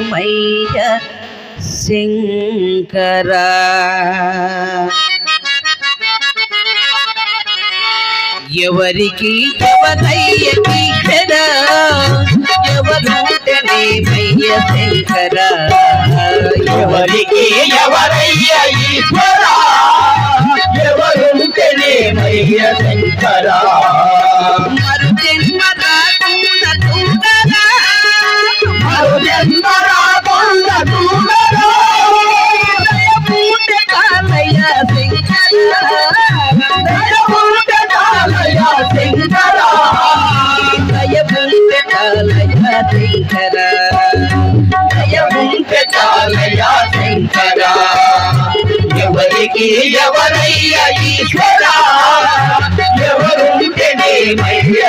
ఎవరుంటేనేమయ్య శంకర. ఎవరికి ఎవరయ్య ఈశ్వర ఎవరుంటేనేమయ్య శంకర. ఎవరికి ఎవరయ్య ఈశ్వర ఎవరుంటేనే మయ్య శంకర. ఎవరికి ఎవరయ్య ఈశ్వర? ఎవరుంటేనే మయ్య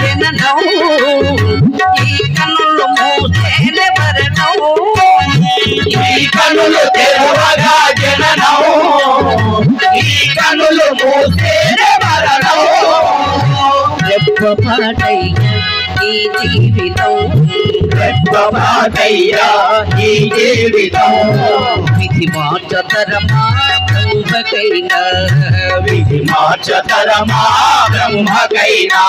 జననం ఈ కన్నులు మూసేనే మరణం. ఈ కనులు తెరవగా జననం ఈ కనులు మూసేనే మరణం. ఈ జీవితం రెప్పమాటయ్యా ఈ జీవితం. విధి మార్చతరమా బ్రహ్మకైనా విధి మార్చతరమా బ్రహ్మకైనా.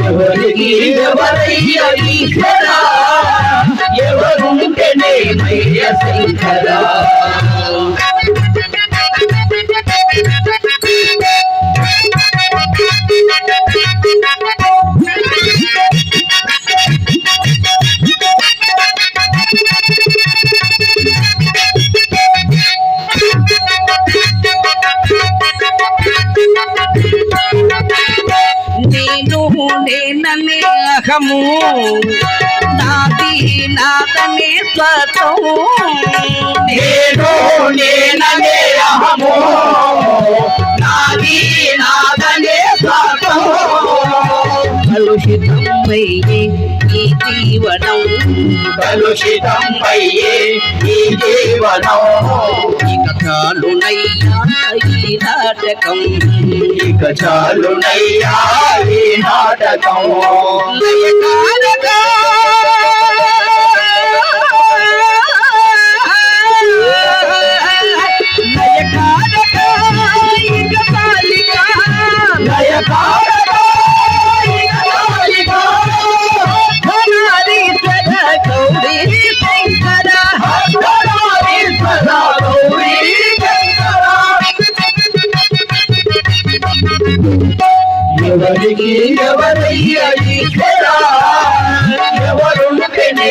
ఎవరికి ఎవరయ్య ఈశ్వర ఎవరుంటేనే మయ్య అహము నాది నాదనే స్వతం నేను నేననే అహము నాది నాదనే స్వాతం కలుషితమయ్యే ఈ జీవనం కలుషితం అయ్యే ఈ జీవనం. ఇక చాలునయ్యా ఈ నాటకం. ఇక చాలునయ్యా ఈ నాటకం. లయకారకా, ఇక ఎవరికి ఎవరయ్యా ఈశ్వరా ఎవరుంటేనే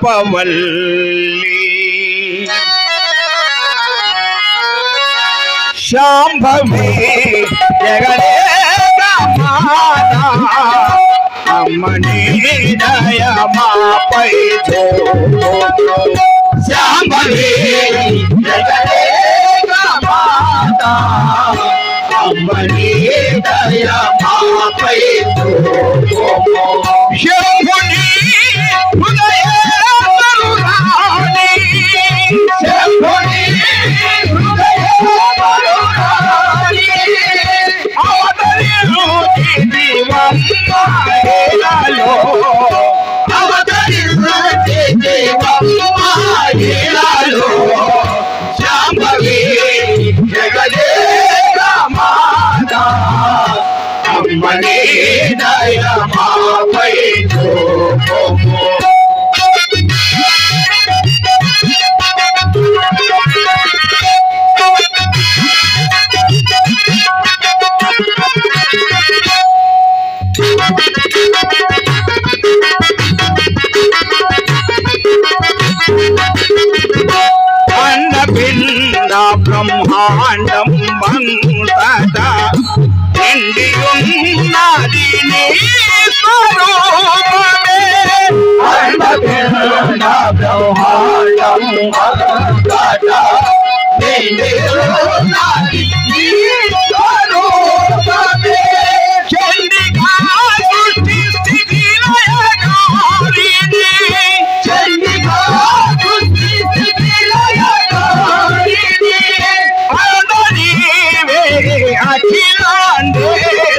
కల్పవల్లి శాంభవి జగదేక అమ్మని దయమాపై శాంభవి జగదేక మాత. అమ్మని బ్రహ్మాండం అన్నపిండ బ్రహ్మాండం ఉన్నది నీ స్వరూపమే Kavirna Brahmana Bhagavata Nirvana Nirvana Kavirna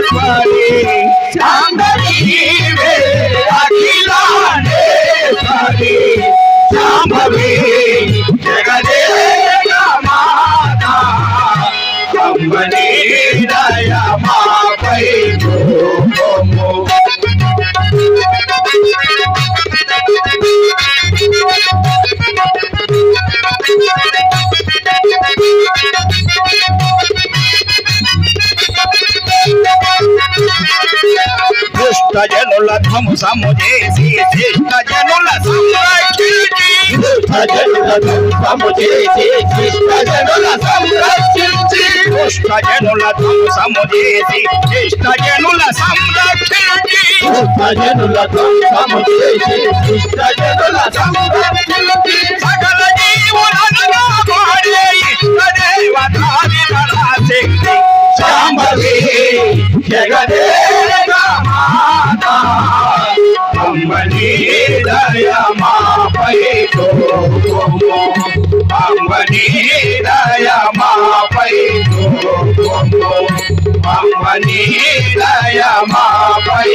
Somebody, somebody, స్వామి జగదేక మాత. అమ్మని దయ మాపై దుష్ట జనుల ధ్వంసము చేసి శిష్ట జనుల సంరక్షించి దుష్టజనుల ధ్వంసము చేసి శిష్టజనుల సంరక్షించి సంరక్షించి దుష్టజనుల ధ్వంసము చేసి సంరక్షించి సకల జీవులను శాంభవి అమ్మని దయ మాపై చూపుము. అమ్మని దయ మాపై చూపుము. అమ్మని దయ మాపై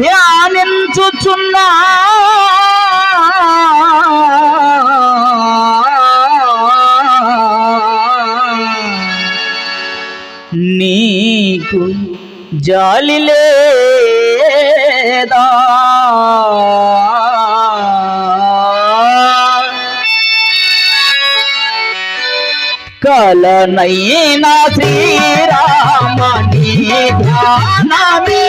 ధ్యానించుచున్నా. నీకు జాలి లేదా? కలనైనా శ్రీరామని ధ్యానమే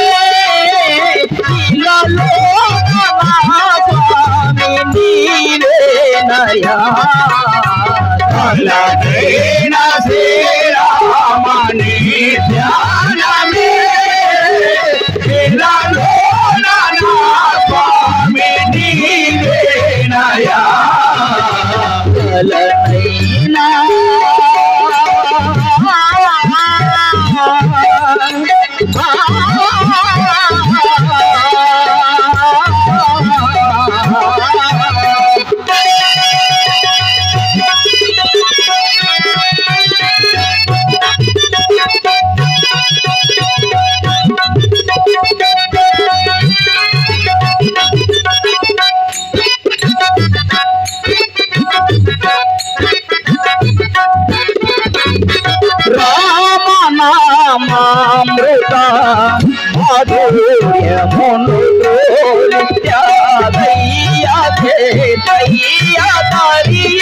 శ్రీరామణి ధ్యానమే స్వామి నీరే నయా. ஆரிய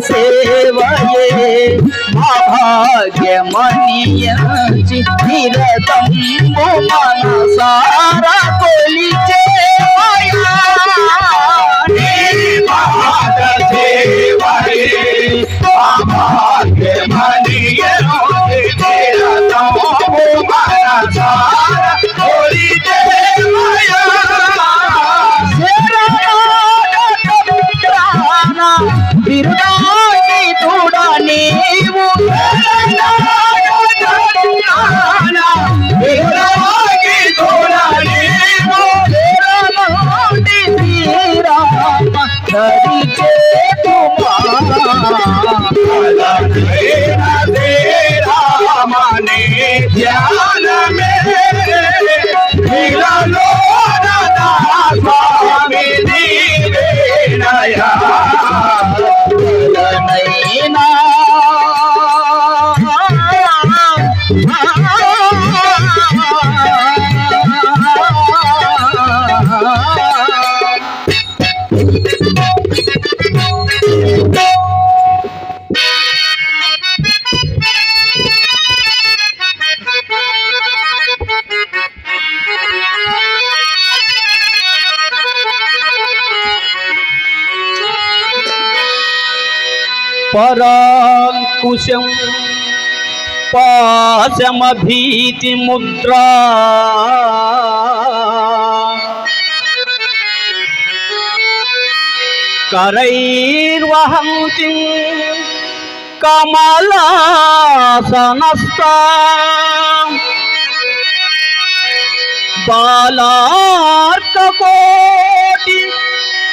సేవయే మా భాగ్యమనియంచి నిరతంబు మనసా. శమభీతి ముద్రా. కరైర్వహంతి కమలాసనస్త. బాళార్కకోటి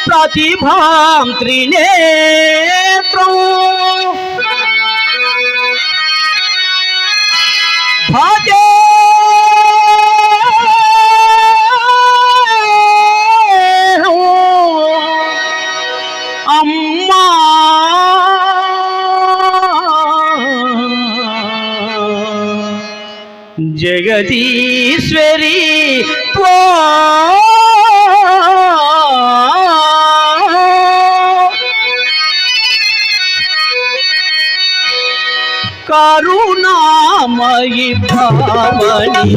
ప్రతిభాం త్రినేత్రం. फाटे जगदीश्वरी तो कारू మయి భామణి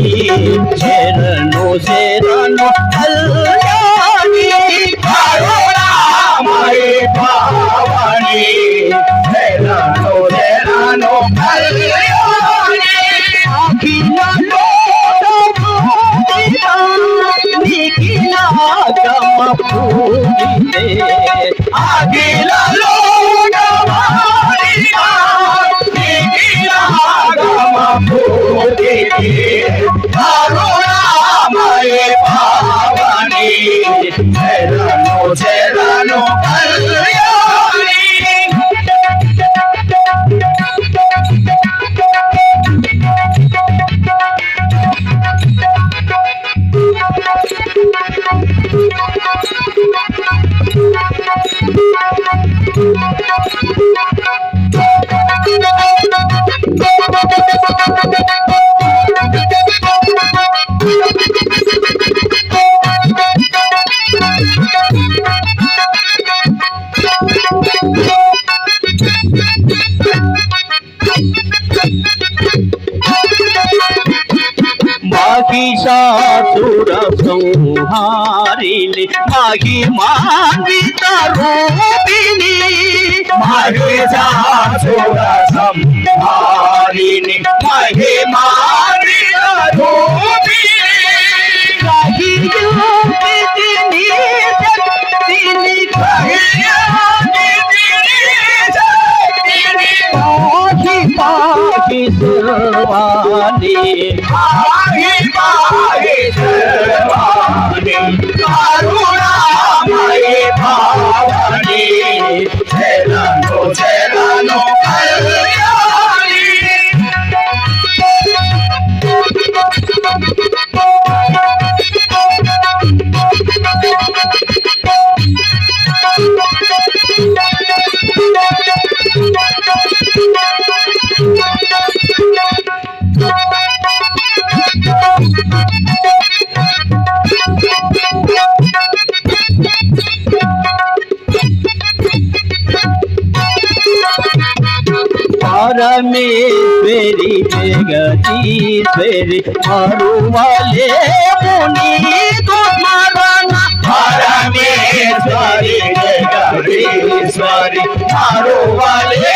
శరణు శరణు కళ్యాణి కరుణామయి భామణి శరణు శరణు కళ్యాణి అఖిల లోక భూమి मानविता रूपिणी महिषा सुर संहारिणी महिमा रूपिणी। कही में फेरी जगती फेरी मारू वाले मुनि को माराना हरा में स्वारी जगती स्वारी मारू वाले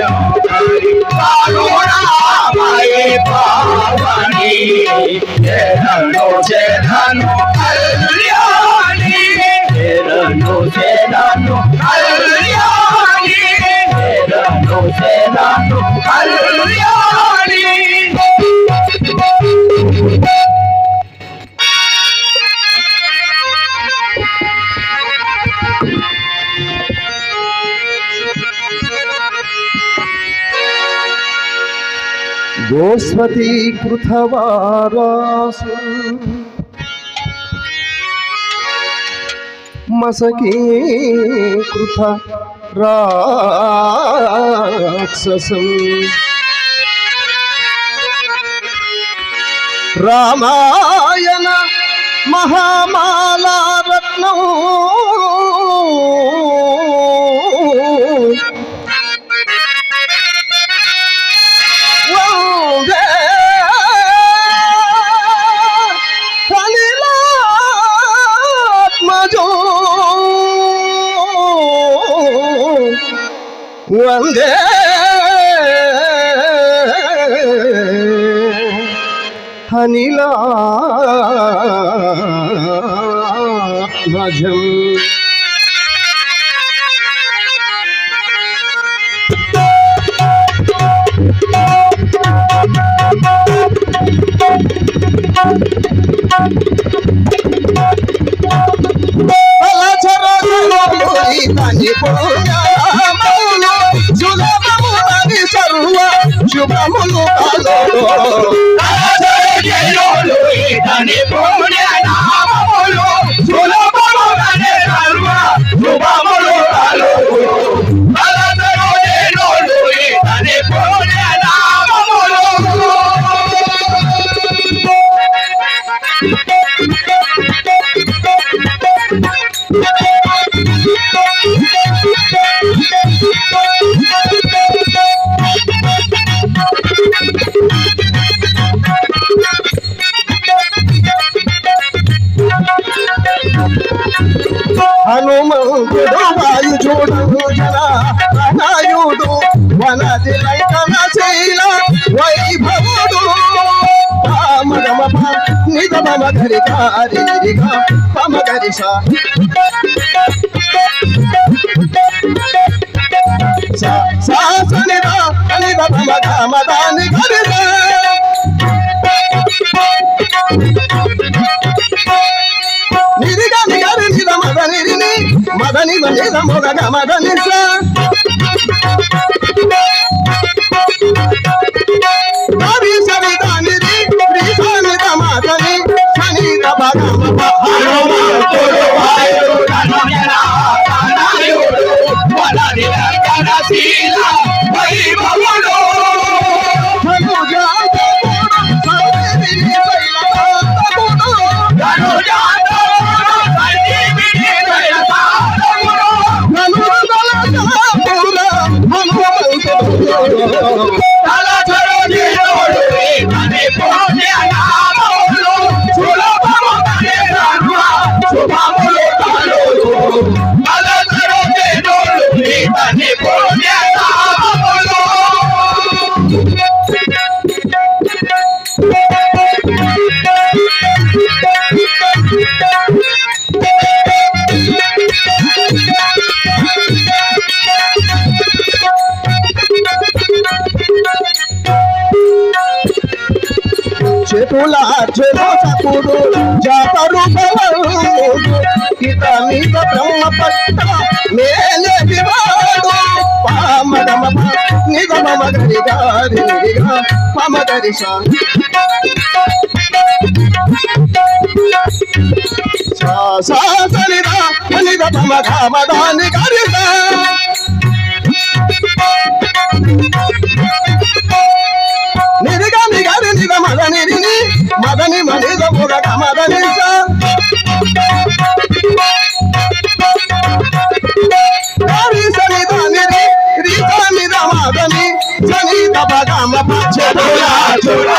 गोस्वतीकृतवारासु मसकीकृत राक्षसम् रामायण महामाला వందే అనిలాత్మజం భజం హనుమంతుడు వాయుజుడు జన ప్రణాయుడు వనది లంకన శైల వైభవుడు మగమ నిగ మమ గరి గారి నిగ మమ గరి సా సాసనిద నిగ మమ గమ దాని గరి సా ni ma ni la mo ga ga ma ga ni sa ma bi sa ni da ni ri ri sa ni da ma ga ni sa ni da ba ga ma ba ha ro ma ko ro ha ro ka na ya na ka na yo ro wa la ni la ka na si la చెలో చకుడు జాతరు ఇత మీద బ్రహ్మ పట్ట మేలే వివాడు. పామగమ నిగమ మగరి గారి పమగరి సా సరిదా పమ ఘమదాని గరిదా నిగరి నిగ మద మదని మనిద ముగ కమదని మదని సని తప పచ్చ చూడ